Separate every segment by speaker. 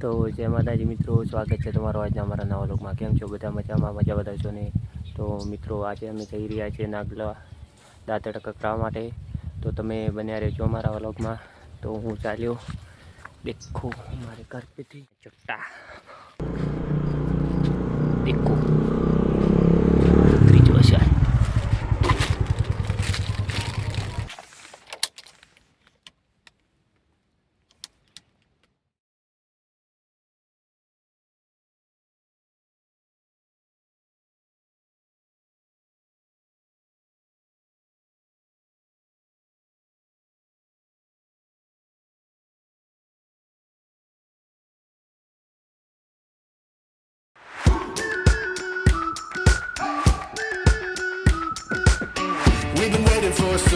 Speaker 1: તો જય માતાજી મિત્રો, સ્વાગત છે તમારો આજના અમારા નવા લોકમાં કેમ છો? બધા મજામાં? મજા બધા છો ને તો મિત્રો, આજે અમે જઈ રહ્યા છીએ નાગલા દાંતડ કકરા માટે. તો તમે બન્યા રહેજો અમારા વ્લોગમાં. તો હું ચાલ્યો દેખો મારે ઘર પેથી ચટ્ટા દેખો.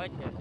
Speaker 1: હા હોય છે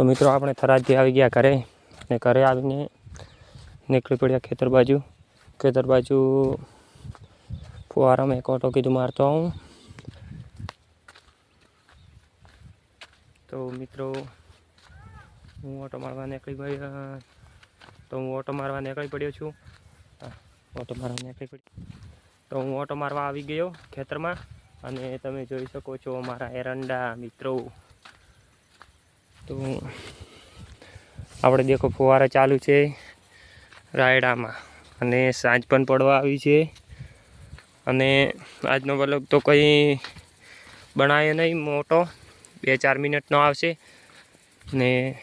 Speaker 1: તો મિત્રો આપણે થરાદથી આવી ગયા ઘરે અને ઘરે આવીને નીકળી પડ્યા ખેતર બાજુ. ખેતર બાજુ ફુવારામાં એક ઓટો કીધું મારતો હું તો મિત્રો, હું ઓટો મારવા નીકળી ગયો, તો હું ઓટો મારવા નીકળી પડ્યો છું. ઓટો મારવા નીકળી પડ્યો તો હું ઓટો મારવા આવી ગયો ખેતરમાં. અને તમે જોઈ શકો છો મારા એરંડા મિત્રો. તો આપણે દેખો ફુવારા ચાલુ છે રાયડામાં. અને સાંજ પણ પડવા આવી છે. અને આજનો વ્લોગ તો કંઈ બનાવ્યો નહીં, મોટો. બે ચાર મિનિટનો આવશે. ને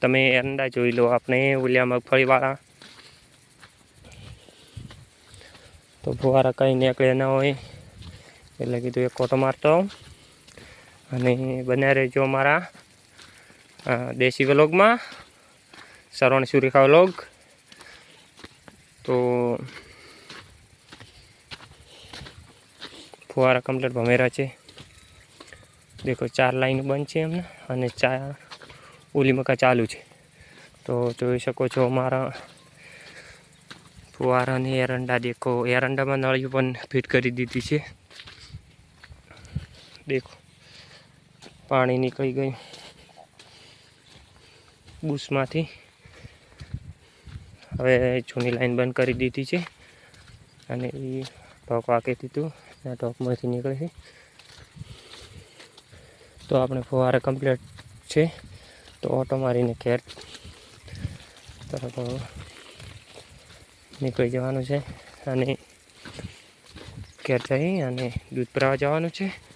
Speaker 1: તમે એરંડા જોઈ લો આપણે ઓલિયા મગફળીવાળા. તો ફુવારા કંઈ નીકળે ન હોય એટલે કીધું એક કોટો મારતો. અને બન્યા રહેજો અમારા દેશી વ્લોગમાં. શ્રવણ સુરેખા વ્લોગ. તો ફુવારા કમ્પ્લેટ ભમેરા છે. દેખો, ચાર લાઈન બંધ છે એમને અને ચાર ઓલી મકા ચાલુ છે. તો જોઈ શકો છો અમારા ફુવારાની એરંડા દેખો. એરંડામાં નળિયું પણ ફિટ કરી દીધી છે. દેખો, પાણી નીકળી ગયું. બુશમાંથી હવે જૂની લાઈન બંધ કરી દીધી છે. અને એ ટોક વાંકી દીધું આ ટોપમાંથી નીકળે છે. તો આપણે ફુવારા કમ્પ્લીટ છે. તો ઓટો મારીને ઘેર તરત નીકળી જવાનું છે. અને ઘેર જઈ અને દૂધ ભરાવા જવાનું છે.